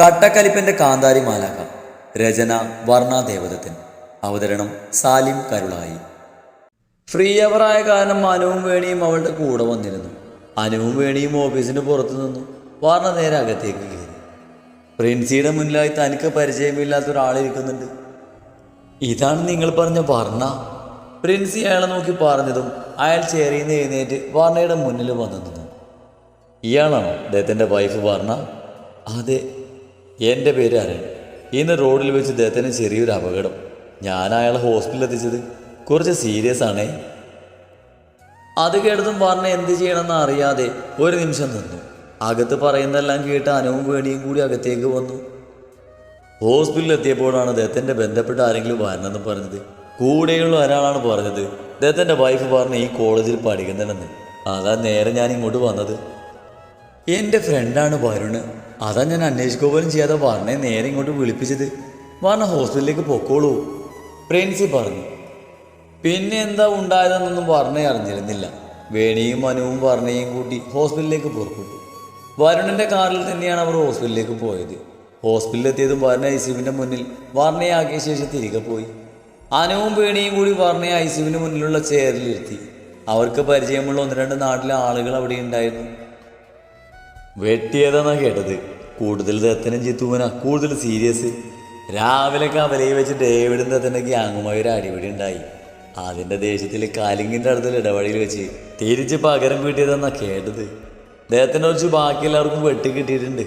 കട്ടക്കലിപ്പന്റെ കാന്താരി മാലാക രചന വർണാദേവതത്തിൻ അവതരണം സാലിം കരുളായി. ഫ്രീ അവറായ കാരണം അനുവും വേണിയും അവളുടെ കൂടെ വന്നിരുന്നു. അനുവും വേണിയും ഓഫീസിന് പുറത്തു നിന്നു. വർണ നേരെ അകത്തേക്ക് കയറി. പ്രിൻസിയുടെ മുന്നിലായി തനിക്ക് പരിചയമില്ലാത്ത ഒരാളിരിക്കുന്നുണ്ട് ഇതാണ് നിങ്ങൾ പറഞ്ഞ വർണ? പ്രിൻസി അയാളെ നോക്കി പറഞ്ഞതും അയാൾ നിന്ന് എഴുന്നേറ്റ് വർണയുടെ മുന്നിൽ വന്നു നിന്നു. ഇയാളാണോ അദ്ദേഹത്തിന്റെ വൈഫ് വർണ? അതെ എന്റെ പേര് അരുൺ ഇന്ന് റോഡിൽ വെച്ച് ഇദ്ദേഹത്തിന് ചെറിയൊരു അപകടം. ഞാൻ അയാളെ ഹോസ്പിറ്റലിൽ എത്തിച്ചത് കുറച്ച് സീരിയസ് ആണേ. അത് കേട്ടതും പറഞ്ഞ എന്ത് ചെയ്യണമെന്ന് അറിയാതെ ഒരു നിമിഷം നിന്നു. അകത്ത് പറയുന്നതെല്ലാം കേട്ട് അനവും വേണിയും കൂടി അകത്തേക്ക് വന്നു. ഹോസ്പിറ്റലിൽ എത്തിയപ്പോഴാണ് ദത്തന്റെ ബന്ധപ്പെട്ട ആരെങ്കിലും വരണമെന്ന് പറഞ്ഞത്. കൂടെയുള്ള ഒരാളാണ് പറഞ്ഞത്. ദത്തന്റെ വൈഫ് പറഞ്ഞ് ഈ കോളേജിൽ പഠിക്കുന്നുണ്ടെന്ന്. അതാ നേരെ ഞാൻ ഇങ്ങോട്ട് വന്നത്. എന്റെ ഫ്രണ്ടാണ് വരുണ്. അതാ ഞാൻ അന്വേഷിക്കുക പോലും ചെയ്യാതെ വർണയെ നേരെ ഇങ്ങോട്ട് വിളിപ്പിച്ചത്. വർണ ഹോസ്പിറ്റലിലേക്ക് പൊക്കോളൂ പ്രിൻസി പറഞ്ഞു. പിന്നെ എന്താ ഉണ്ടായതെന്നൊന്നും വർണയെ അറിഞ്ഞിരുന്നില്ല. വേണിയും മനുവും വർണയും കൂട്ടി ഹോസ്പിറ്റലിലേക്ക് പുറപ്പെട്ടു. വരുണിന്റെ കാറിൽ തന്നെയാണ് അവർ ഹോസ്പിറ്റലിലേക്ക് പോയത്. ഹോസ്പിറ്റലിൽ എത്തിയതും വർണ ഐസിയുവിന്റെ മുന്നിൽ വർണയെ ആക്കിയ ശേഷം തിരികെ പോയി. അനുവും വേണിയും കൂടി വർണയെ ഐസിയുവിന് മുന്നിലുള്ള ചെയറിലിരുത്തി അവർക്ക് പരിചയമുള്ള ഒന്ന് രണ്ട് നാട്ടിലെ ആളുകൾ അവിടെ ഉണ്ടായിരുന്നു. വെട്ടിയതെന്നാ കേട്ടത്. കൂടുതൽ ദത്തനും ചിത്തുവനാ കൂടുതൽ സീരിയസ്. രാവിലെ കവലയിൽ വെച്ച് ഡേവിഡും ദത്തനൊക്കെ ഗ്യാങ്ങുമായി ഒരു അടിപിടി ഉണ്ടായി. അതിന്റെ ദേഷ്യത്തിൽ കാലിങ്ങിന്റെ അടുത്തുള്ള ഇടവഴിയിൽ വെച്ച് തിരിച്ച് പകരം വീട്ടിയതെന്നാ കേട്ടത്. ദത്തനെ കുറിച്ച് ബാക്കി എല്ലാവർക്കും വെട്ടി കിട്ടിയിട്ടുണ്ട്.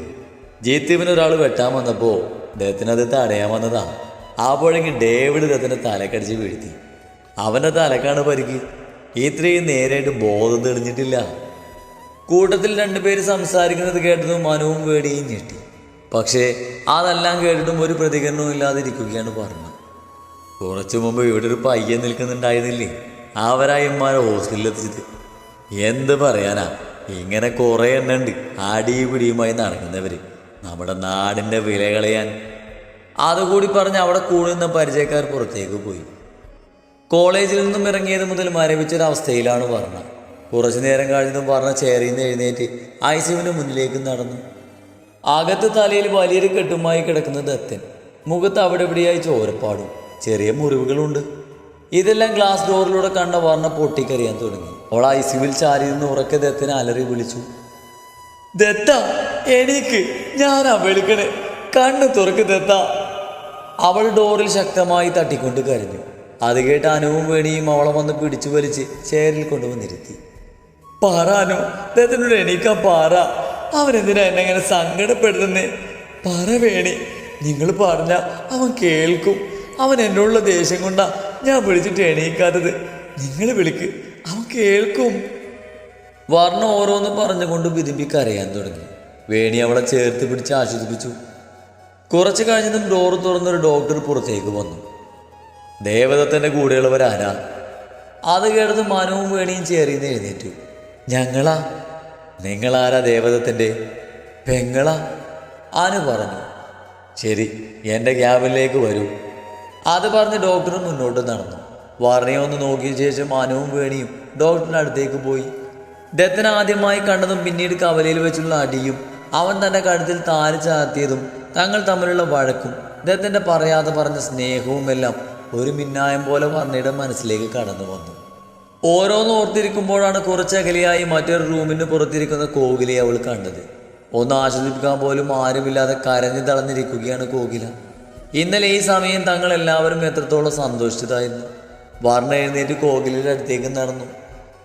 ജീത്തീവിന് ഒരാൾ വെട്ടാൻ വന്നപ്പോൾ ദേഹത്തിനത് തടയാൻ വന്നതാ. അപ്പോഴെങ്കിൽ ഡേവിഡ് ദത്തനെ തലക്കടിച്ച് വീഴ്ത്തി. അവന്റെ തലക്കാണ് പരിക്ക്. ഇത്രയും നേരായിട്ട് ബോധം തെളിഞ്ഞിട്ടില്ല. കൂട്ടത്തിൽ രണ്ടുപേര് സംസാരിക്കുന്നത് കേട്ടതും മനവും വേടിയും ഞെട്ടി. പക്ഷേ അതെല്ലാം കേട്ടിട്ടും ഒരു പ്രതികരണവും ഇല്ലാതിരിക്കുകയാണ് പറഞ്ഞത് കുറച്ചു മുമ്പ് ഇവിടെ ഒരു പയ്യൻ നിൽക്കുന്നുണ്ടായിരുന്നില്ലേ? അവരായിമാരെ ഹോസ്റ്റലിലെത്തിച്ചത് എന്ത് പറയാനാ? ഇങ്ങനെ കുറേ എണ്ണുണ്ട് ആടിയും പിടിയുമായി നടക്കുന്നവർ നമ്മുടെ നാടിന്റെ വില കളയാൻ. അതുകൂടി പറഞ്ഞ് അവിടെ കൂടുന്ന പരിചയക്കാർ പുറത്തേക്ക് പോയി. കോളേജിൽ നിന്നും ഇറങ്ങിയത് മുതൽ മരവിച്ചൊരവസ്ഥയിലാണ് വർണ കുറച്ചു നേരം കഴിഞ്ഞതും പറഞ്ഞ ചേറിൽ നിന്ന് എഴുന്നേറ്റ് ഐസുവിന് മുന്നിലേക്ക് നടന്നു. അകത്ത് തലയിൽ വലിയൊരു കെട്ടുമായി കിടക്കുന്ന ദത്തൻ മുഖത്ത് അവിടെ ഇവിടെയായി ചോരപ്പാടും ചെറിയ മുറിവുകളുണ്ട്. ഇതെല്ലാം ഗ്ലാസ് ഡോറിലൂടെ കണ്ട വർണ പൊട്ടിക്കറിയാൻ തുടങ്ങി. അവൾ ഐസുവിൽ ചാരി നിന്ന് ഉറക്കെ ദത്തനെ അലറി വിളിച്ചു. ദത്ത എനിക്ക് ഞാനാ വെളുക്കണേ കണ്ണ് തുറക്ക് ദത്ത. അവൾ ഡോറിൽ ശക്തമായി തട്ടിക്കൊണ്ട് കരഞ്ഞു. അത് കേട്ട് അനുവും വേണിയും അവളെ വന്ന് പിടിച്ചു വലിച്ച് ചേരിൽ കൊണ്ടുവന്നിരുത്തി. പാറാനോ? അദ്ദേഹത്തിനോട് എണീക്കാൻ പാറ. അവനെന്തിനാ എന്നെ ഇങ്ങനെ സങ്കടപ്പെടുത്തുന്നേ? പറ വേണി. നിങ്ങൾ പറഞ്ഞ അവൻ കേൾക്കും. അവൻ എന്നോടുള്ള ദേഷ്യം കൊണ്ടാ ഞാൻ വിളിച്ചിട്ട് എണീക്കാത്തത്. നിങ്ങൾ വിളിക്ക്. അവൻ കേൾക്കും. വർണ ഓരോന്ന് പറഞ്ഞുകൊണ്ട് വിതുമ്പി കരയാൻ തുടങ്ങി. വേണി അവളെ ചേർത്ത് പിടിച്ച് ആശ്വസിപ്പിച്ചു. കുറച്ച് കഴിഞ്ഞതും ഡോർ തുറന്നൊരു ഡോക്ടർ പുറത്തേക്ക് വന്നു. ദേവദത്തന്റെ കൂടെയുള്ളവരാരാ? അത് കേട്ടത് മനവും വേണിയും ചേറിന്ന് എഴുന്നേറ്റു. ഞങ്ങളാ. നിങ്ങളാരാ ദേവതത്തിന്റെ പെങ്ങളാ. ആനു പറഞ്ഞു. ശരി എന്റെ ക്യാബിനിലേക്ക് വരൂ. അത് പറഞ്ഞ് ഡോക്ടർ മുന്നോട്ട് നടന്നു. വർണയെ ഒന്ന് നോക്കിയ ശേഷം അനുവും വേണിയും ഡോക്ടറിന്റെ അടുത്തേക്ക് പോയി. ദത്തൻ ആദ്യമായി കണ്ടതും പിന്നീട് കവലയിൽ വെച്ചുള്ള അടിയും അവൻ തന്റെ കഴുത്തിൽ താരി ചാർത്തിയതും തങ്ങൾ തമ്മിലുള്ള വഴക്കും ദത്തന്റെ പറയാതെ പറഞ്ഞ സ്നേഹവും എല്ലാം ഒരു മിന്നായം പോലെ വർണയുടെ മനസ്സിലേക്ക് കടന്നു വന്നു ഓരോന്ന് ഓർത്തിരിക്കുമ്പോഴാണ് കുറച്ചകലെയായി മറ്റൊരു റൂമിന് പുറത്തിരിക്കുന്ന കോകിലയെ അവൾ കണ്ടത്. ഒന്ന് ആശ്വസിപ്പിക്കാൻ പോലും ആരുമില്ലാതെ കരഞ്ഞു തളഞ്ഞിരിക്കുകയാണ് കോകില. ഇന്നലെ ഈ സമയം തങ്ങൾ എല്ലാവരും എത്രത്തോളം സന്തോഷിച്ചതായിരുന്നു. വർണ എഴുന്നേറ്റ് കോകിലയുടെ അടുത്തേക്ക് നടന്നു.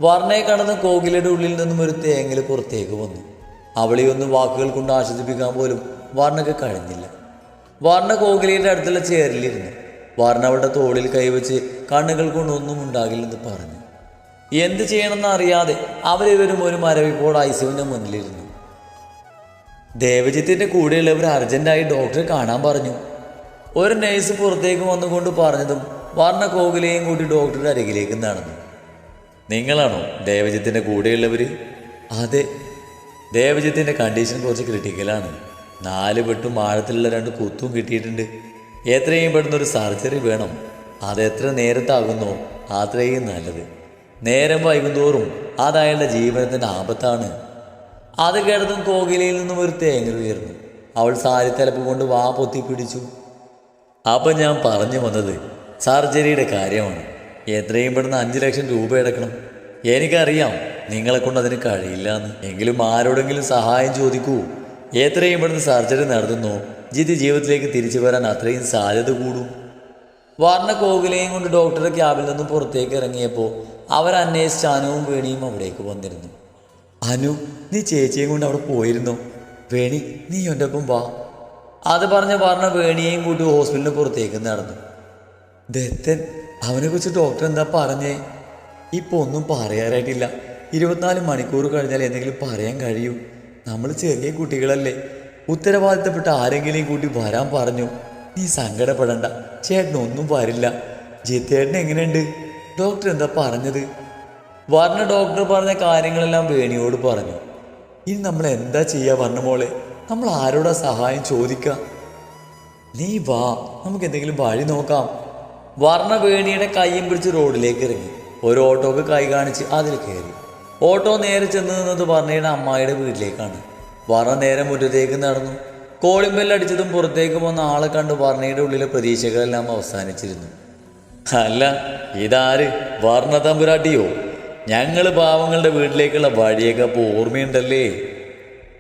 വർണയെ കടന്ന് കോകിലയുടെ ഉള്ളിൽ നിന്നും ഒരു തേങ്ങൽ പുറത്തേക്ക് വന്നു. അവളെ ഒന്ന് വാക്കുകൾ കൊണ്ട് ആശ്വസിപ്പിക്കാൻ പോലും വർണക്ക് കഴിഞ്ഞില്ല. വർണ കോകിലയുടെ അടുത്തുള്ള ചേറിലിരുന്നു വർണ അവളുടെ തോളിൽ കൈവച്ച് കണ്ണുകൾ കൊണ്ടൊന്നും ഉണ്ടാകില്ലെന്ന് പറഞ്ഞു. എന്ത് ചെയ്യണമെന്ന് അറിയാതെ അവരിവരും ഒരു മരവിപ്പോൾ സിയുവിന്റെ മുന്നിലിരുന്നു. ദേവജിത്തിന്റെ കൂടെയുള്ളവർ അർജന്റായി ഡോക്ടറെ കാണാൻ പറഞ്ഞു. ഒരു നേഴ്സ് പുറത്തേക്ക് വന്നുകൊണ്ട് പറഞ്ഞതും വർണ കോകിലയും കൂടി ഡോക്ടറുടെ അരികിലേക്ക് നടന്നു. നിങ്ങളാണോ ദേവജിത്തിന്റെ കൂടെയുള്ളവർ അതെ ദേവജിത്തിന്റെ കണ്ടീഷൻ കുറച്ച് ക്രിട്ടിക്കലാണ് നാല് വെട്ടും ആഴത്തിലുള്ള രണ്ട് കുത്തും കിട്ടിയിട്ടുണ്ട്. എത്രയും പെട്ടെന്ന് ഒരു സർജറി വേണം. അത് എത്ര നേരത്താകുന്നോ അത്രയും നല്ലത്. നേരം വൈകുന്തോറും അത് അയാളുടെ ജീവനത്തിന്റെ ആപത്താണ്. അത് കേട്ടതും കോകിലയിൽ നിന്നും ഒരു തേങ്ങൽ ഉയർന്നു. അവൾ സാരി തലപ്പ് കൊണ്ട് വാ പൊത്തി പിടിച്ചു. അപ്പം ഞാൻ പറഞ്ഞു വന്നത് സർജറിയുടെ കാര്യമാണ്. എത്രയും പെടുന്ന അഞ്ച് ലക്ഷം രൂപ എടുക്കണം. എനിക്കറിയാം നിങ്ങളെ കൊണ്ട് അതിന് കഴിയില്ല എന്ന് എങ്കിലും ആരോടെങ്കിലും സഹായം ചോദിക്കൂ. എത്രയും പെടുന്ന സർജറി നടത്തുന്നു. ജിതി ജീവിതത്തിലേക്ക് തിരിച്ചു വരാൻ അത്രയും സാധ്യത കൂടും. വർണ കോകിലയും കൊണ്ട് ഡോക്ടറുടെ ക്യാബിൽ നിന്ന് പുറത്തേക്ക് ഇറങ്ങിയപ്പോൾ അവർ അന്വേഷിച്ച അനുവും വേണിയും അവിടേക്ക് വന്നിരുന്നു. അനു നീ ചേച്ചിയും കൊണ്ട് അവിടെ പോയിരുന്നു? വേണി നീ എന്റെ ഒപ്പം വാ. അത് പറഞ്ഞ വർണ വേണിയെയും കൂട്ടി ഹോസ്പിറ്റലിന് പുറത്തേക്ക് നടന്നു. ദത്തൻ അവനെ കുറിച്ച് ഡോക്ടർ എന്താ പറഞ്ഞേ? ഇപ്പൊ ഒന്നും പറയാറായിട്ടില്ല. ഇരുപത്തിനാല് മണിക്കൂർ കഴിഞ്ഞാൽ എന്തെങ്കിലും പറയാൻ കഴിയൂ. നമ്മൾ ചെറിയ കുട്ടികളല്ലേ. ഉത്തരവാദിത്തപ്പെട്ട ആരെങ്കിലും കൂട്ടി വരാൻ പറഞ്ഞു. നീ സങ്കടപ്പെടണ്ട. ചേട്ടനൊന്നും വരില്ല. ജിത്തേട്ടൻ എങ്ങനെയുണ്ട്? ഡോക്ടർ എന്താ പറഞ്ഞത്? വർണ ഡോക്ടർ പറഞ്ഞ കാര്യങ്ങളെല്ലാം വേണിയോട് പറഞ്ഞു. ഇനി നമ്മൾ എന്താ ചെയ്യുക വർണ മോളെ? നമ്മൾ ആരോടാ സഹായം ചോദിക്കാം? നീ വാ നമുക്ക് എന്തെങ്കിലും വഴി നോക്കാം. വർണ വേണിയുടെ കൈയും പിടിച്ച് റോഡിലേക്ക് ഇറങ്ങി. ഒരു ഓട്ടോക്ക് കൈ കാണിച്ച് അതിൽ കയറി. ഓട്ടോ നേരെ ചെന്ന് നിന്നത് വർണയുടെ അമ്മായിയുടെ വീട്ടിലേക്കാണ്. വർണ നേരെ മുറ്റത്തേക്ക് നടന്നു. കോളിംഗ് ബെല്ലടിച്ചതും പുറത്തേക്ക് വന്ന ആളെ കണ്ട് വർണയുടെ ഉള്ളിലെ പ്രതീക്ഷകളെല്ലാം അവസാനിച്ചിരുന്നു. അല്ല ഇതാര്? വർണ തമ്പുരാട്ടിയോ? ഞങ്ങൾ പാവങ്ങളുടെ വീട്ടിലേക്കുള്ള വഴിയൊക്കെ അപ്പോൾ ഓർമ്മയുണ്ടല്ലേ?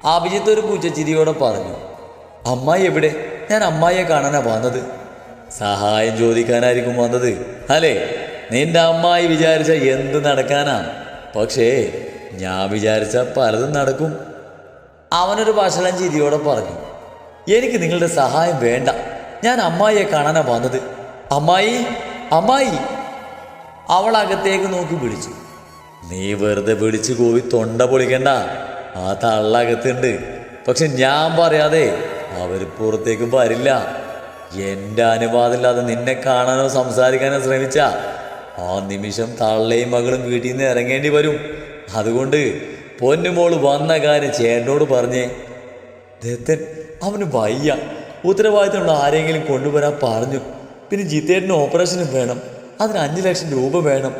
അഭിജിത്ത് ഒരു പൂച്ചച്ചിരിയോടെ പറഞ്ഞു അമ്മായി എവിടെ? ഞാൻ അമ്മായിയെ കാണാനാ വന്നത്. സഹായം ചോദിക്കാനായിരിക്കും വന്നത് അല്ലേ? നിന്റെ അമ്മായി വിചാരിച്ച എന്ത് നടക്കാനാ? പക്ഷേ ഞാൻ വിചാരിച്ച പലതും നടക്കും. അവനൊരു വഷളം ചിരിയോടെ പറഞ്ഞു എനിക്ക് നിങ്ങളുടെ സഹായം വേണ്ട. ഞാൻ അമ്മായിയെ കാണാനാ വന്നത്. അമ്മായി അമ്മായി. അവൾ അകത്തേക്ക് നോക്കി വിളിച്ചു. നീ വെറുതെ വിളിച്ചു പോയി തൊണ്ട പൊളിക്കണ്ട. ആ തള്ളകത്തുണ്ട് പക്ഷെ ഞാൻ പറയാതെ അവർ പുറത്തേക്ക് വരില്ല. എന്റെ അനുവാദമില്ലാതെ നിന്നെ കാണാനോ സംസാരിക്കാനോ ശ്രമിച്ച ആ നിമിഷം തള്ളയും മകളും വീട്ടിൽ നിന്ന് ഇറങ്ങേണ്ടി വരും. അതുകൊണ്ട് പൊന്നുമോൾ വന്ന കാര്യം ചേട്ടനോട് പറഞ്ഞേ. ദത്തൻ അവന് വയ്യ. ഉത്തരവാദിത്തമുള്ള ആരെങ്കിലും കൊണ്ടുവരാൻ പറഞ്ഞു. പിന്നെ ജിത്തേട്ടന് ഓപ്പറേഷനും വേണം. അതിന് അഞ്ച് ലക്ഷം രൂപ വേണം.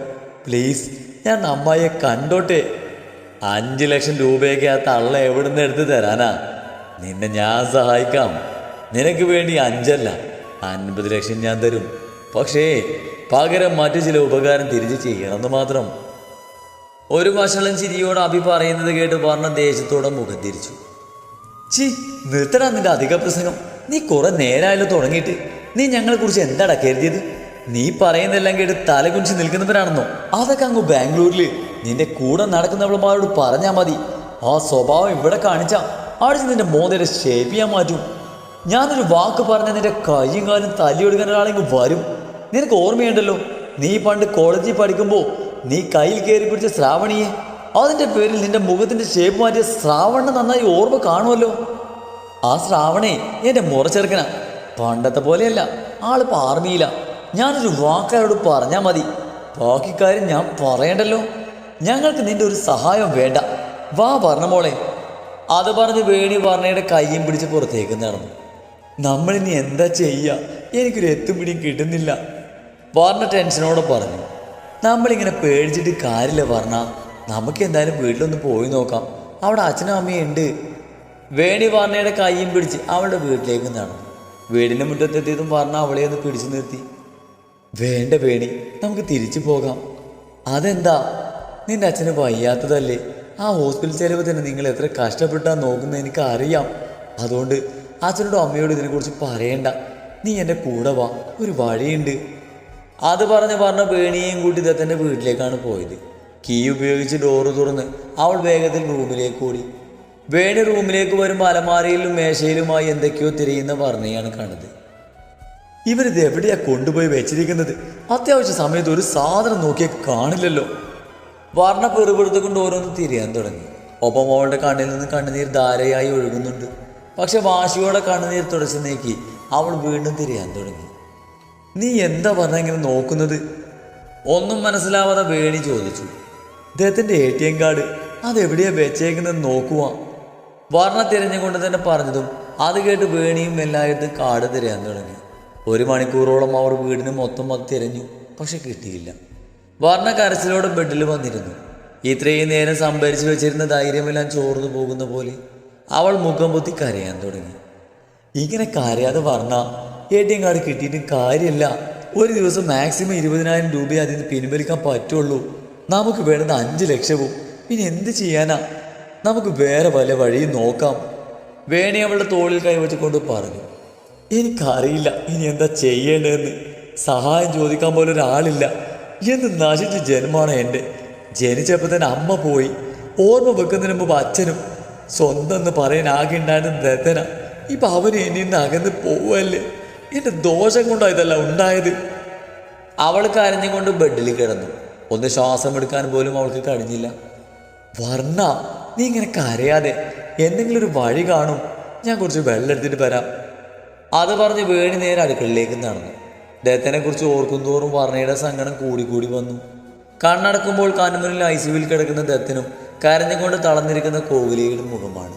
പ്ലീസ് ഞാൻ അമ്മായിയെ കണ്ടോട്ടെ. അഞ്ച് ലക്ഷം രൂപയൊക്കെ ആ തള്ള എവിടുന്ന് എടുത്ത് തരാനാ? നിന്നെ ഞാൻ സഹായിക്കാം. നിനക്ക് വേണ്ടി അഞ്ചല്ല അൻപത് ലക്ഷം ഞാൻ തരും. പക്ഷേ പകരം മറ്റു ചില ഉപകാരം തിരിച്ച് ചെയ്യണമെന്ന് മാത്രം. ഒരു വഷളം ചിരിയോട് അഭി പറയുന്നത് കേട്ട് പറഞ്ഞ ദേശത്തോടെ മുഖം തിരിച്ചു. ചി നിർത്തടാ നിന്റെ അധിക പ്രസംഗം. നീ കുറെ നേരമായല്ലോ തുടങ്ങിയിട്ട്. നീ ഞങ്ങളെ കുറിച്ച് എന്താടാ കരുതിയത്? നീ പറയുന്നതെല്ലാം കേട്ട് തലകുനിച്ച് നിൽക്കുന്നവരാണെന്നോ? അതൊക്കെ അങ്ങ് ബാംഗ്ലൂരിൽ നിന്റെ കൂടെ നടക്കുന്നവളമാരോട് പറഞ്ഞാൽ മതി. ആ സ്വഭാവം ഇവിടെ കാണിച്ചാ അടിച്ച് നിന്റെ മോതിരെ ഷേപ്പ് ചെയ്യാൻ മാറ്റും. ഞാനൊരു വാക്ക് പറഞ്ഞ നിന്റെ കൈയും കാലും തല്ലിയൊടുക്കാൻ ഒരാളെങ്കിൽ വരും. നിനക്ക് ഓർമ്മയുണ്ടല്ലോ നീ പണ്ട് കോളേജിൽ പഠിക്കുമ്പോൾ നീ കയ്യിൽ കയറി പിടിച്ച ശ്രാവണിയെ? അതിന്റെ പേരിൽ നിന്റെ മുഖത്തിന്റെ ഷേപ്പ് മാറ്റിയ ശ്രാവണ നന്നായി ഓർമ്മ കാണുമല്ലോ. ആ ശ്രാവണേ എന്റെ മുറച്ചെറുക്കന. പണ്ടത്തെ പോലെയല്ല. ആളിപ്പോ ആർമിയില്ല ഞാനൊരു വാക്കാരോട് പറഞ്ഞാൽ മതി. ബാക്കി കാര്യം ഞാൻ പറയണ്ടല്ലോ. ഞങ്ങൾക്ക് നിന്റെ ഒരു സഹായം വേണ്ട. വാ പറഞ്ഞ മോളെ അത് പറഞ്ഞ് വേണി വർണയുടെ കയ്യും പിടിച്ച് പുറത്തേക്ക് നടന്നു. നമ്മളിനി എന്താ ചെയ്യുക എനിക്കൊരു എത്തും പിടിയും കിട്ടുന്നില്ല. വർണ ടെൻഷനോടെ പറഞ്ഞു. നമ്മളിങ്ങനെ പേടിച്ചിട്ട് കാര്യമില്ല വർണ. നമുക്ക് എന്തായാലും വീട്ടിലൊന്ന് പോയി നോക്കാം. അവിടെ അച്ഛനും അമ്മയും ഉണ്ട്. വേണി വർണയുടെ കൈയും പിടിച്ച് അവളുടെ വീട്ടിലേക്ക് നടന്നു വീടിന്റെ മുറ്റത്തെത്തിയതും വർണ അവളെ ഒന്ന് പിടിച്ചു നിർത്തി. വേണ്ട വേണി നമുക്ക് തിരിച്ചു പോകാം. അതെന്താ? നിന്റെ അച്ഛന് വയ്യാത്തതല്ലേ? ആ ഹോസ്പിറ്റൽ ചെലവ് തന്നെ നിങ്ങൾ എത്ര കഷ്ടപ്പെട്ടാ നോക്കുന്നത് എനിക്ക് അറിയാം അതുകൊണ്ട് അച്ഛനോടും അമ്മയോടും ഇതിനെക്കുറിച്ച് പറയണ്ട. നീ എന്റെ കൂടെ വാ ഒരു വഴിയുണ്ട്. അത് പറഞ്ഞ് പറഞ്ഞ വേണിയെയും കൂട്ടി തന്നെ വീട്ടിലേക്കാണ് പോയത്. കീ ഉപയോഗിച്ച് ഡോറ് തുറന്ന് അവൾ വേഗത്തിൽ റൂമിലേക്ക് ഓടി. വേണി റൂമിലേക്ക് വരുമ്പോൾ അലമാരയിലും മേശയിലുമായി എന്തൊക്കെയോ തിരയുന്ന വർണയാണ് കണ്ടത് ഇവരിത് എവിടെയാ കൊണ്ടുപോയി വെച്ചിരിക്കുന്നത്? അത്യാവശ്യ സമയത്ത് ഒരു സാധനം നോക്കിയാൽ കാണില്ലല്ലോ. വർണ പെറുപെടുത്തുകൊണ്ട് ഓരോന്ന് തിരിയാൻ തുടങ്ങി. ഒപ്പം അവളുടെ കണ്ണിൽ നിന്ന് കണ്ണുനീർ ധാരയായി ഒഴുകുന്നുണ്ട്. പക്ഷെ വാശിയോടെ കണ്ണുനീർ തുടച്ചു നീക്കി അവൾ വീണ്ടും തിരിയാൻ തുടങ്ങി. നീ എന്താ പറഞ്ഞ ഇങ്ങനെ നോക്കുന്നത്? ഒന്നും മനസ്സിലാവാതെ വേണി ചോദിച്ചു. ഇദ്ദേഹത്തിന്റെ എ ടി എം കാർഡ് അതെവിടെയാണ് വെച്ചേക്കുന്നത് നോക്കുക വർണ തിരഞ്ഞുകൊണ്ട് തന്നെ പറഞ്ഞതും അത് കേട്ട് വേണിയും എല്ലായിടത്തും കാട് തിരയാൻ തുടങ്ങി. ഒരു മണിക്കൂറോളം അവർ വീടിന് മൊത്തം അത് തിരഞ്ഞു പക്ഷെ കിട്ടിയില്ല. വർണ കരച്ചിലോടെ ബെഡിൽ വന്നിരുന്നു. ഇത്രയും നേരം സംഭരിച്ചു വെച്ചിരുന്ന ധൈര്യമെല്ലാം ചോർന്നു പോകുന്ന പോലെ അവൾ മുഖം പൊത്തി കരയാൻ തുടങ്ങി. ഇങ്ങനെ കരയാതെ Varna A T M card കിട്ടിയിട്ട് കാര്യമില്ല. ഒരു ദിവസം മാക്സിമം ഇരുപതിനായിരം രൂപയെ അതിന് പിൻവലിക്കാൻ പറ്റുള്ളൂ. നമുക്ക് വേണ്ടുന്ന അഞ്ച് ലക്ഷവും പിന്നെ എന്ത് ചെയ്യാനാ? നമുക്ക് വേറെ വല്ല വഴിയും നോക്കാം. വേണി അവളുടെ തോളിൽ കൈവച്ചുകൊണ്ട് പറഞ്ഞു. എനിക്കറിയില്ല ഇനി എന്താ ചെയ്യേണ്ടതെന്ന്. സഹായം ചോദിക്കാൻ പോലെ ഒരാളില്ല. എന്ന് നശിച്ച ജന്മമാണ് എന്റെ. ജനിച്ചപ്പോൾ തന്നെ അമ്മ പോയി. ഓർമ്മ വെക്കുന്നതിന് മുമ്പ് അച്ഛനും സ്വന്തം എന്ന് പറയാൻ ആകെ ഉണ്ടായിരുന്ന ദത്തന. ഇപ്പം അവന് എന്നിൽ നിന്ന് അകന്ന് പോവല്ലേ? എന്റെ ദോഷം കൊണ്ടാണ് ഇതല്ല ഉണ്ടായത്. അവൾ കരഞ്ഞുകൊണ്ട് ബെഡിൽ കിടന്നു. ഒന്ന് ശ്വാസം എടുക്കാൻ പോലും അവൾക്ക് കഴിഞ്ഞില്ല. വർണ നീ ഇങ്ങനെ കരയാതെ എന്തെങ്കിലും ഒരു വഴി കാണും. ഞാൻ കുറച്ച് വെള്ളം എടുത്തിട്ട് വരാം. അത് പറഞ്ഞ് വേണി നേരെ അടുക്കളയിലേക്ക് നടന്നു. ദത്തനെ കുറിച്ച് ഓർക്കുന്തോറും വർണയുടെ സങ്കടം കൂടി കൂടി വന്നു. കണ്ണടക്കുമ്പോൾ കണ്ണുമുന്നിൽ ഐസിയുവിൽ കിടക്കുന്ന ദത്തനും കരഞ്ഞുകൊണ്ട് തളർന്നിരിക്കുന്ന കോവിലിയുടെ മുഖമാണ്.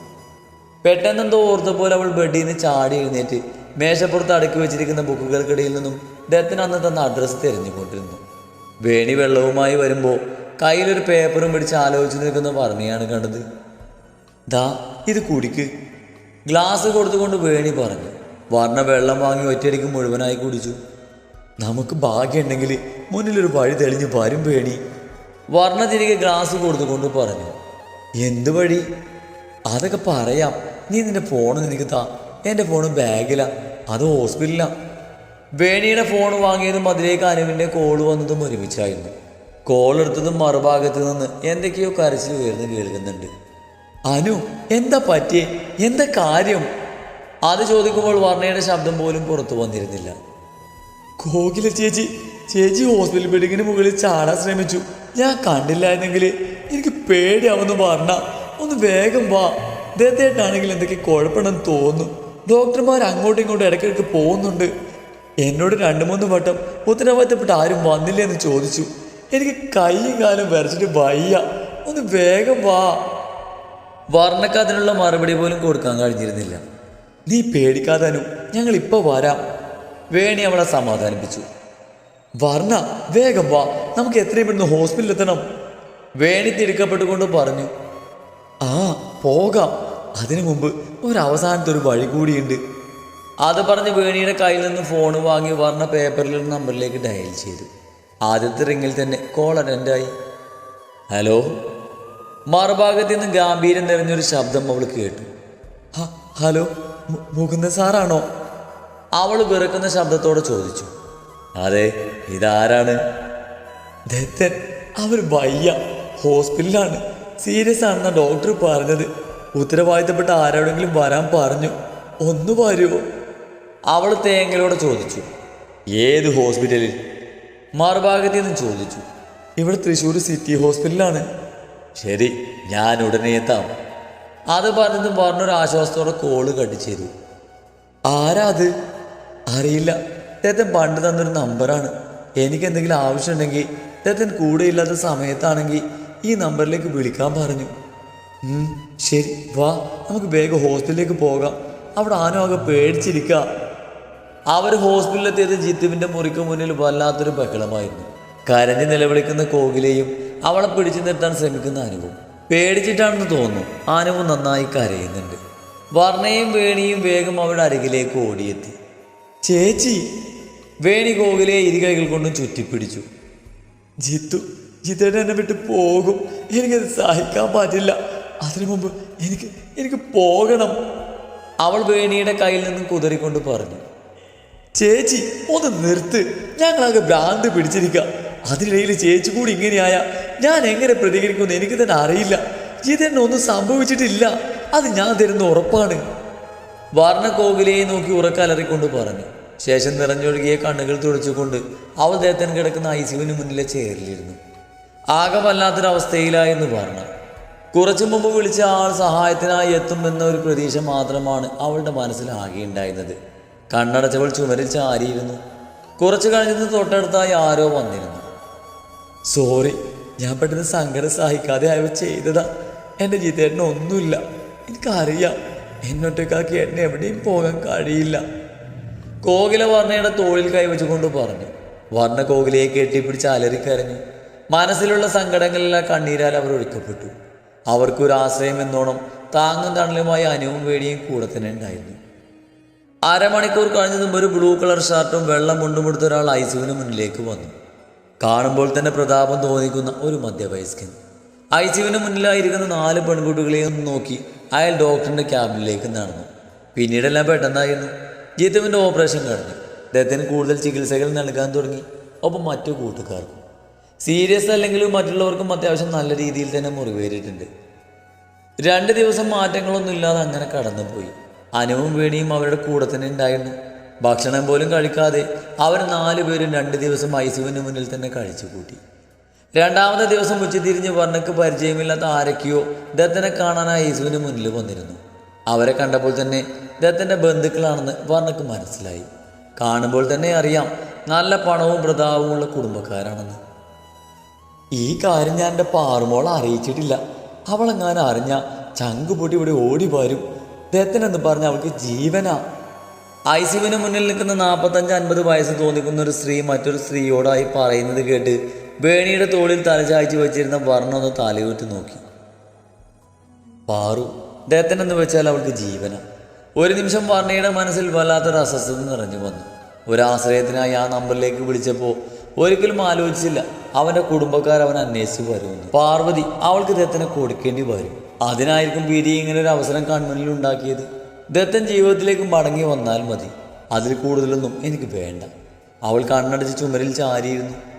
പെട്ടെന്നെന്തോ ഓർത്തപ്പോൾ അവൾ ബെഡിൽ നിന്ന് ചാടി എഴുന്നേറ്റ് മേശപ്പുറത്ത് അടുക്കി വെച്ചിരിക്കുന്ന ബുക്കുകൾക്കിടയിൽ നിന്നും ദത്തൻ അന്ന് തന്ന അഡ്രസ്സ് തിരഞ്ഞുകൊണ്ടിരുന്നു. വേണി വെള്ളവുമായി വരുമ്പോൾ കയ്യിലൊരു പേപ്പറും പിടിച്ച് ആലോചിച്ച് നിൽക്കുന്ന പറഞ്ഞിയാണ് കണ്ടത്. ദാ ഇത് കുടിക്ക്. ഗ്ലാസ് കൊടുത്തുകൊണ്ട് വേണി പറഞ്ഞു. വർണ വെള്ളം വാങ്ങി ഒറ്റയടിക്ക് മുഴുവനായി കുടിച്ചു. നമുക്ക് ഭാഗ്യമുണ്ടെങ്കിൽ മുന്നിലൊരു വഴി തെളിഞ്ഞ് വരും വേണി. വർണ തിരികെ ഗ്ലാസ് കൊടുത്തുകൊണ്ട് പറഞ്ഞു. എന്ത് വഴി? അതൊക്കെ പറയാം. നീ നിന്റെ ഫോൺ നിനക്ക് താ. എന്റെ ഫോണ് ബാഗിലാണ് അത് ഹോസ്പിറ്റലിലാ വേണിയുടെ ഫോൺ വാങ്ങിയതും അതിലേക്ക് അനുവിന്റെ കോൾ വന്നതും ഒരുമിച്ചായിരുന്നു. കോൾ എടുത്തതും മറുഭാഗത്ത് നിന്ന് എന്തൊക്കെയോ കരച്ചിൽ ഉയർന്ന് കേൾക്കുന്നുണ്ട്. അനു എന്താ പറ്റിയേ? എന്താ കാര്യം? അത് ചോദിക്കുമ്പോൾ വർണയുടെ ശബ്ദം പോലും പുറത്തു വന്നിരുന്നില്ല. കോകില ചേച്ചി ചേച്ചി ഹോസ്പിറ്റൽ ബിൽഡിങ്ങിന് മുകളിൽ ചാടാൻ ശ്രമിച്ചു. ഞാൻ കണ്ടില്ലായിരുന്നെങ്കിൽ എനിക്ക് പേടിയാവുന്നു പറഞ്ഞ ഒന്ന് വേഗം വാ. ദേഹത്തേട്ടാണെങ്കിൽ എന്തൊക്കെ കുഴപ്പമുണ്ടെന്ന് തോന്നുന്നു. ഡോക്ടർമാർ അങ്ങോട്ടും ഇങ്ങോട്ടും ഇടയ്ക്കിടയ്ക്ക് പോകുന്നുണ്ട്. എന്നോട് രണ്ട് മൂന്ന് വട്ടം ഉത്തരവാദിത്തപ്പെട്ട ആരും വന്നില്ല എന്ന് ചോദിച്ചു. എനിക്ക് കൈയും കാലും വരച്ചിട്ട് വയ്യ. ഒന്ന് വേഗം വാ. വർണക്ക് അതിനുള്ള മറുപടി പോലും കൊടുക്കാൻ കഴിഞ്ഞിരുന്നില്ല. നീ പേടിക്കാതനു ഞങ്ങൾ ഇപ്പൊ വരാം. വേണി അവളെ സമാധാനിപ്പിച്ചു. വർണ വേഗം വാ. നമുക്ക് എത്രയും പെട്ടെന്ന് ഹോസ്പിറ്റലിൽ എത്തണം. വേണി തിടുക്കപ്പെട്ടുകൊണ്ട് പറഞ്ഞു ആ പോകാം. അതിനു മുമ്പ് ഒരു ഒരു വഴി കൂടിയുണ്ട്. അത് പറഞ്ഞ് വേണിയുടെ കയ്യിൽ നിന്ന് ഫോൺ വാങ്ങി വർണ പേപ്പറിലൊരു നമ്പറിലേക്ക് ഡയൽ ചെയ്തു. ആദ്യത്തെ റിങ്ങിൽ തന്നെ കോൾ അറ്റൻഡായി ഹലോ മറുഭാഗത്ത് നിന്ന് ഗാംഭീര്യം നിറഞ്ഞൊരു ശബ്ദം അവൾ കേട്ടു. "ഹ, ഹലോ മുകുന്ദ സാറാണോ? അവൾ വിറക്കുന്ന ശബ്ദത്തോടെ ചോദിച്ചു. അതെ ഇതാരാണ്? ദത്തൻ അവർ വയ്യ. ഹോസ്പിറ്റലാണ് സീരിയസ് ആണെന്ന ഡോക്ടർ പറഞ്ഞത്. ഉത്തരവാദിത്തപ്പെട്ട ആരോടെങ്കിലും വരാൻ പറഞ്ഞു. ഒന്ന് വരുമോ അവൾ തേങ്ങലോട് ചോദിച്ചു. ഏത് ഹോസ്പിറ്റലിൽ? മറുഭാഗത്ത് നിന്ന് ചോദിച്ചു. ഇവിടെ തൃശ്ശൂർ സിറ്റി ഹോസ്പിറ്റലാണ്. ശരി ഞാൻ ഉടനെ എത്താം. അത് പറഞ്ഞതും പറഞ്ഞൊരു ആശ്വാസത്തോടെ കോൾ കട്ട് ചെയ്തു. ആരാ അത്? അറിയില്ല. അദ്ദേഹത്തെ പണ്ട് തന്നൊരു നമ്പറാണ്. എനിക്ക് എന്തെങ്കിലും ആവശ്യമുണ്ടെങ്കിൽ ഇദ്ദേഹത്തിന് കൂടെ ഇല്ലാത്ത സമയത്താണെങ്കിൽ ഈ നമ്പറിലേക്ക് വിളിക്കാൻ പറഞ്ഞു. ശരി വാ. നമുക്ക് വേഗം ഹോസ്പിറ്റലിലേക്ക് പോകാം. അവിടെ ആനോ ആകെ പേടിച്ചിരിക്കുക അവർ ഹോസ്പിറ്റലിലെത്തിയത് ജിത്തുവിന്റെ മുറിക്ക് മുന്നിൽ വല്ലാത്തൊരു ബഹളമായിരുന്നു. കരഞ്ഞ് നിലവിളിക്കുന്ന കോകിലെയും അവളെ പിടിച്ചു നിർത്താൻ ശ്രമിക്കുന്ന അനുവും. പേടിച്ചിട്ടാണെന്ന് തോന്നുന്നു അനുവും നന്നായി കരയുന്നുണ്ട്. വർണയും വേണിയും വേഗം അവളുടെ അരികിലേക്ക് ഓടിയെത്തി. ചേച്ചി! വേണി കോകിലെ ഇരുകൈകൾ കൊണ്ടും ചുറ്റിപ്പിടിച്ചു. ജിത്തു ജിത്തേട്ടൻ എന്നെ വിട്ട് പോകും. എനിക്കത് സഹിക്കാൻ പറ്റില്ല. അതിനു മുമ്പ് എനിക്ക് എനിക്ക് പോകണം. അവൾ വേണിയുടെ കയ്യിൽ നിന്നും കുതറിക്കൊണ്ട് പറഞ്ഞു. ചേച്ചി ഒന്ന് നിർത്ത്. ഞങ്ങളാകെ ഭ്രാന്ത് പിടിച്ചിരിക്കുക അതിനിടയിൽ ചേച്ചി കൂടി ഇങ്ങനെയായ. ഞാൻ എങ്ങനെ പ്രതികരിക്കുമെന്ന് എനിക്ക് തന്നെ അറിയില്ല. ഇതെന്നെ ഒന്നും സംഭവിച്ചിട്ടില്ല. അത് ഞാൻ തരുന്ന ഉറപ്പാണ്. വർണകോകിലയെ നോക്കി ഉറക്കലറിക്കൊണ്ട് പറഞ്ഞു. ശേഷം നിറഞ്ഞൊഴുകിയ കണ്ണുകൾ തുടച്ചുകൊണ്ട് അവൾ കിടക്കുന്ന കിടക്കുന്ന ഐസിയുവിന് മുന്നിലെ ചേറിലിരുന്നു ആകെ വല്ലാത്തൊരവസ്ഥയിലായെന്ന് പറഞ്ഞു. കുറച്ചു മുമ്പ് വിളിച്ച ആൾ സഹായത്തിനായി എത്തുമെന്ന ഒരു പ്രതീക്ഷ മാത്രമാണ് അവളുടെ ഉണ്ടായിരുന്നത് കണ്ണടച്ചവൾ ചുമരിൽ ചാരിയിരുന്നു കുറച്ചു കഴിഞ്ഞത് തൊട്ടടുത്തായി ആരോ വന്നിരുന്നു. സോറി ഞാൻ പെട്ടെന്ന് സങ്കടം സഹിക്കാതെ അയവ് ചെയ്തതാ. എന്റെ ജിതേട്ടന് ഒന്നുമില്ല. എനിക്കറിയാം എന്നൊറ്റക്കാക്കി എന്നെ എവിടെയും പോകാൻ കഴിയില്ല. കോകില വർണയുടെ തോളിൽ കൈവച്ചുകൊണ്ട് പറഞ്ഞു. വർണ കോകിലയെ കെട്ടിപ്പിടിച്ച് അലറിക്കരഞ്ഞു മനസ്സിലുള്ള സങ്കടങ്ങളെല്ലാം കണ്ണീരാൽ അവർ ഒഴുക്കപ്പെട്ടു അവർക്കൊരു ആശ്രയം എന്നോണം താങ്ങും തണലുമായി അനുവും വേടിയും കൂടെ തന്നെ ഉണ്ടായിരുന്നു. അരമണിക്കൂർ കഴിഞ്ഞതും ഒരു ബ്ലൂ കളർ ഷർട്ടും വെള്ളം മുണ്ടും കൊടുത്ത ഒരാൾ ഐസുവിന് മുന്നിലേക്ക് വന്നു. കാണുമ്പോൾ തന്നെ പ്രതാപം തോന്നിക്കുന്ന ഒരു മധ്യവയസ്കൻ. ഐസുവിന് മുന്നിലായിരിക്കുന്ന നാല് പെൺകുട്ടികളെയും നോക്കി അയാൾ ഡോക്ടറിന്റെ ക്യാബിനിലേക്ക് നടന്നു. പിന്നീടെല്ലാം പെട്ടെന്നായിരുന്നു. ജിത്തുവിന്റെ ഓപ്പറേഷൻ കഴിഞ്ഞു. അദ്ദേഹത്തിന് കൂടുതൽ ചികിത്സകൾ നൽകാൻ തുടങ്ങി. ഒപ്പം മറ്റു കൂട്ടുകാർക്കും. സീരിയസ് അല്ലെങ്കിലും മറ്റുള്ളവർക്കും അത്യാവശ്യം നല്ല രീതിയിൽ തന്നെ മുറിവേറിയിട്ടുണ്ട്. രണ്ട് ദിവസം മാറ്റങ്ങളൊന്നും ഇല്ലാതെ അങ്ങനെ കടന്നുപോയി. അനുവും വേണിയും അവരുടെ കൂടെ തന്നെ ഉണ്ടായിരുന്നു. ഭക്ഷണം പോലും കഴിക്കാതെ അവർ നാലുപേരും രണ്ട് ദിവസം ഐസുവിന് മുന്നിൽ തന്നെ കഴിച്ചു കൂട്ടി. രണ്ടാമത്തെ ദിവസം ഉച്ചതിരിഞ്ഞ് വർണക്ക് പരിചയമില്ലാത്ത ആരൊക്കെയോ ദത്തനെ കാണാനായി ഐസുവിന് മുന്നിൽ വന്നിരുന്നു. അവരെ കണ്ടപ്പോൾ തന്നെ ദത്തന്റെ ബന്ധുക്കളാണെന്ന് വർണക്ക് മനസ്സിലായി. കാണുമ്പോൾ തന്നെ അറിയാം നല്ല പണവും പ്രതാപവുമുള്ള കുടുംബക്കാരാണെന്ന്. ഈ കാര്യം ഞാൻ എന്റെ പാറുമോളെ അറിയിച്ചിട്ടില്ല. അവളെങ്ങാനും അറിഞ്ഞ ചങ്കുപൊട്ടി ഇവിടെ ഓടി വരും. ദത്തനെന്ന് പറഞ്ഞ അവൾക്ക് ജീവനാ. ഐസിവിന് മുന്നിൽ നിൽക്കുന്ന നാൽപ്പത്തഞ്ച് അൻപത് വയസ്സ് തോന്നിക്കുന്ന ഒരു സ്ത്രീ മറ്റൊരു സ്ത്രീയോടായി പറയുന്നത് കേട്ട് വേണിയുടെ തോളിൽ തലചായ്ച്ചു വെച്ചിരുന്ന വർണ ഒന്ന് തലയൂറ്റി നോക്കി. പാറു ദത്തനെന്ന് വെച്ചാൽ അവൾക്ക് ജീവന. ഒരു നിമിഷം വർണയുടെ മനസ്സിൽ വല്ലാത്തൊരു അസ്വസ്ഥത നിറഞ്ഞു വന്നു. ഒരാശ്രയത്തിനായി ആ നമ്പറിലേക്ക് വിളിച്ചപ്പോൾ ഒരിക്കലും ആലോചിച്ചില്ല. അവന്റെ കുടുംബക്കാർ അവൻ അന്വേഷിച്ച് വരുമെന്ന്. പാർവതി അവൾക്ക് ദത്തനെ കൊടുക്കേണ്ടി വരും. അതിനായിരിക്കും വിധി ഇങ്ങനെ ഒരു അവസരം കൺമുന്നിൽ ഉണ്ടാക്കിയത്. ദത്തൻ ജീവിതത്തിലേക്ക് മടങ്ങി വന്നാൽ മതി. അതിൽ കൂടുതലൊന്നും എനിക്ക് വേണ്ട. അവൾ കണ്ണടച്ച് ചുമരിൽ ചാരിയിരുന്നു.